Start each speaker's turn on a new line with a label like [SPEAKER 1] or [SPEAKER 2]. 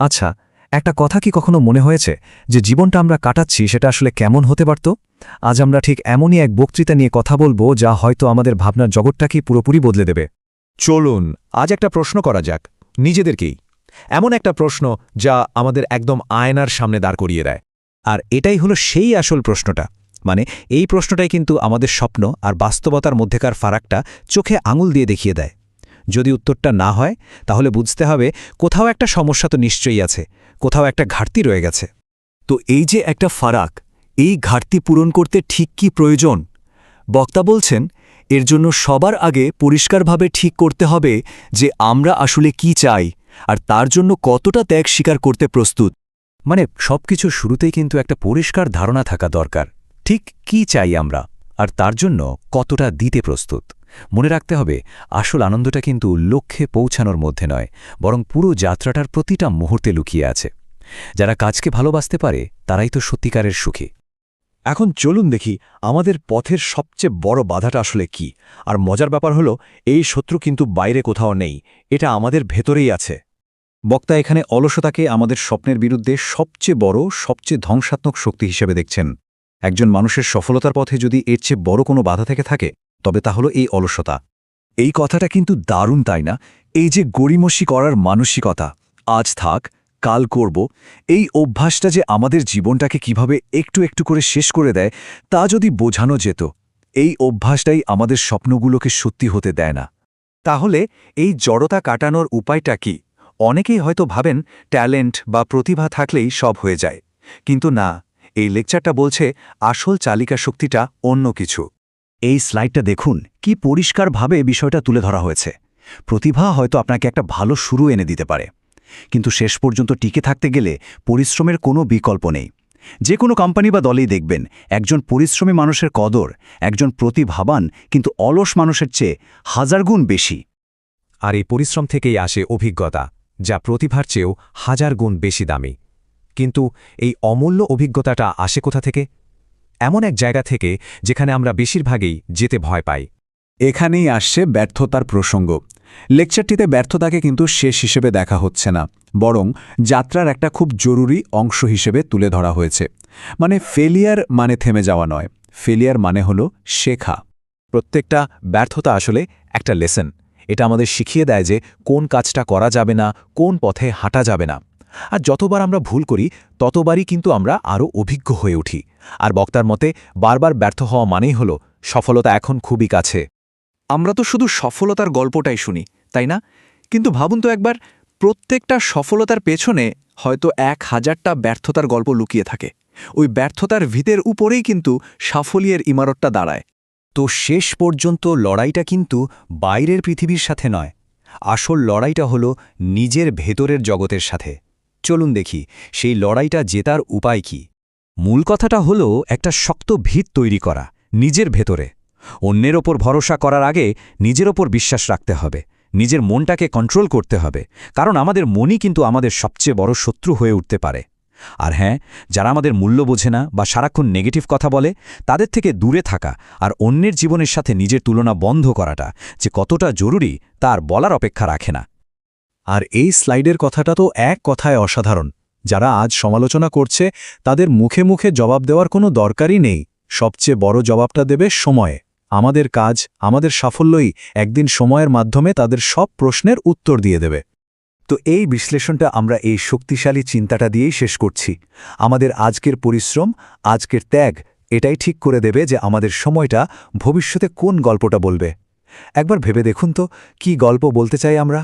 [SPEAKER 1] আচ্ছা একটা কথা কি কখনো মনে হয়েছে যে জীবনটা আমরা কাটাচ্ছি সেটা আসলে কেমন হতে পারত? আজ আমরা ঠিক এমনই এক বক্তৃতা নিয়ে কথা বলব যা হয়তো আমাদের ভাবনার জগৎটাকেই পুরোপুরি বদলে দেবে।
[SPEAKER 2] চলুন, আজ একটা প্রশ্ন করা যাক, নিজেদেরকেই। এমন একটা প্রশ্ন যা আমাদের একদম আয়নার সামনে দাঁড় করিয়ে দেয়। আর এটাই হলো সেই আসল প্রশ্নটা। মানে এই প্রশ্নটাই কিন্তু আমাদের স্বপ্ন আর বাস্তবতার মধ্যেকার ফারাকটা চোখে আঙুল দিয়ে দেখিয়ে দেয়। যদি উত্তরটা না হয়, তাহলে বুঝতে হবে কোথাও একটা সমস্যা তো নিশ্চয়ই আছে, কোথাও একটা ঘাটতি রয়ে গেছে।
[SPEAKER 1] তো এই যে একটা ফারাক, এই ঘাটতি পূরণ করতে ঠিক কি প্রয়োজন? বক্তা বলছেন, এর জন্য সবার আগে পরিষ্কারভাবে ঠিক করতে হবে যে আমরা আসলে কি চাই, আর তার জন্য কতটা ত্যাগ স্বীকার করতে প্রস্তুত। মানে সবকিছু শুরুতেই কিন্তু একটা পরিষ্কার ধারণা থাকা দরকার, ঠিক কি চাই আমরা, আর তার জন্য কতটা দিতে প্রস্তুত। মনে রাখতে হবে, আসল আনন্দটা কিন্তু লক্ষ্যে পৌঁছানোর মধ্যে নয়, বরং পুরো যাত্রাটার প্রতিটা মুহূর্তে লুকিয়ে আছে। যারা কাজকে ভালোবাসতে পারে, তারাই তো সত্যিকারের সুখী।
[SPEAKER 2] এখন চলুন দেখি আমাদের পথের সবচেয়ে বড় বাধাটা আসলে কি, আর মজার ব্যাপার হলো, এই শত্রু কিন্তু বাইরে কোথাও নেই, এটা আমাদের ভেতরেই আছে। বক্তা এখানে অলসতাকে আমাদের স্বপ্নের বিরুদ্ধে সবচেয়ে বড়, সবচেয়ে ধ্বংসাত্মক শক্তি হিসেবে দেখছেন। একজন মানুষের সফলতার পথে যদি এর চেয়ে বড় কোনো বাধা থেকে থাকে তবে তা হলো এই অলসতা।
[SPEAKER 1] এই কথাটা কিন্তু দারুণ, তাই না? এই যে গড়িমসি করার মানসিকতা, আজ থাক, কাল করব, এই অভ্যাসটা যে আমাদের জীবনটাকে কীভাবে একটু একটু করে শেষ করে দেয়, তা যদি বোঝানো যেত, এই অভ্যাসটাই আমাদের স্বপ্নগুলোকে সত্যি হতে দেয় না।
[SPEAKER 2] তাহলে এই জড়তা কাটানোর উপায়টা কি? অনেকেই হয়তো ভাবেন ট্যালেন্ট বা প্রতিভা থাকলেই সব হয়ে যায়। কিন্তু না, এই লেকচারটা বলছে আসল চালিকা শক্তিটা অন্য কিছু।
[SPEAKER 1] এই স্লাইডটা দেখুন, কি পরিষ্কারভাবে বিষয়টা তুলে ধরা হয়েছে। প্রতিভা হয়তো আপনাকে একটা ভালো শুরু এনে দিতে পারে। কিন্তু শেষ পর্যন্ত টিকে থাকতে গেলে পরিশ্রমের কোনো বিকল্প নেই। যে কোনো কোম্পানি বা দলেই দেখবেন, একজন পরিশ্রমী মানুষের কদর, একজন প্রতিভাবান, কিন্তু অলস মানুষের চেয়ে হাজার গুণ বেশি।
[SPEAKER 2] আর এই পরিশ্রম থেকেই আসে অভিজ্ঞতা, যা প্রতিভার চেয়েও হাজার গুণ বেশি দামি। কিন্তু এই অমূল্য অভিজ্ঞতাটা আসে কোথা থেকে? এমন এক জায়গা থেকে যেখানে আমরা বেশিরভাগেই যেতে ভয় পাই।
[SPEAKER 3] এখানেই আসছে ব্যর্থতার প্রসঙ্গ। লেকচারটিতে ব্যর্থতাকে কিন্তু শেষ হিসেবে দেখা হচ্ছে না, বরং যাত্রার একটা খুব জরুরি অংশ হিসেবে তুলে ধরা হয়েছে। মানে ফেলিয়ার মানে থেমে যাওয়া নয়। ফেলিয়ার মানে হল শেখা।
[SPEAKER 2] প্রত্যেকটা ব্যর্থতা আসলে একটা লেসন এটা আমাদের শিখিয়ে দেয় যে কোন কাজটা করা যাবে না, কোন পথে হাঁটা যাবে না। আর যতবার আমরা ভুল করি, ততবারই কিন্তু আমরা আরও অভিজ্ঞ হয়ে উঠি। আর বক্তার মতে, বারবার ব্যর্থ হওয়া মানেই হল সফলতা এখন খুবই কাছে।
[SPEAKER 4] আমরা তো শুধু সফলতার গল্পটাই শুনি, তাই না? কিন্তু ভাবুন তো একবার, প্রত্যেকটা সফলতার পেছনে হয়তো এক হাজারটা ব্যর্থতার গল্প লুকিয়ে থাকে। ওই ব্যর্থতার ভিতের উপরেই কিন্তু সাফল্যের ইমারতটা দাঁড়ায়।
[SPEAKER 1] তো শেষ পর্যন্ত লড়াইটা কিন্তু বাইরের পৃথিবীর সাথে নয়। আসল লড়াইটা হলো নিজের ভেতরের জগতের সাথে। চলুন দেখি, সেই লড়াইটা জেতার উপায় কি। মূল কথাটা হলো একটা শক্ত ভিত তৈরি করা, নিজের ভেতরে। অন্যের ওপর ভরসা করার আগে নিজের ওপর বিশ্বাস রাখতে হবে, নিজের মনটাকে কন্ট্রোল করতে হবে, কারণ আমাদের মনই কিন্তু আমাদের সবচেয়ে বড় শত্রু হয়ে উঠতে পারে। আর হ্যাঁ যারা আমাদের মূল্য বোঝে না বা সারাক্ষণ নেগেটিভ কথা বলে, তাদের থেকে দূরে থাকা আর অন্যের জীবনের সাথে নিজের তুলনা বন্ধ করাটা যে কতটা জরুরি, তার বলার অপেক্ষা রাখে না।
[SPEAKER 2] আর এই স্লাইডের কথাটা তো এক কথায় অসাধারণ। যারা আজ সমালোচনা করছে, তাদের মুখে মুখে জবাব দেওয়ার কোনো দরকারই নেই। সবচেয়ে বড় জবাবটা দেবে সময়ে। আমাদের কাজ, আমাদের সাফল্যই একদিন সময়ের মাধ্যমে তাদের সব প্রশ্নের উত্তর দিয়ে দেবে।
[SPEAKER 1] তো এই বিশ্লেষণটা আমরা এই শক্তিশালী চিন্তাটা দিয়েই শেষ করছি। আমাদের আজকের পরিশ্রম, আজকের ত্যাগ, এটাই ঠিক করে দেবে যে আমাদের সময়টা ভবিষ্যতে কোন গল্পটা বলবে। একবার ভেবে দেখুন তো, কি গল্প বলতে চাই আমরা?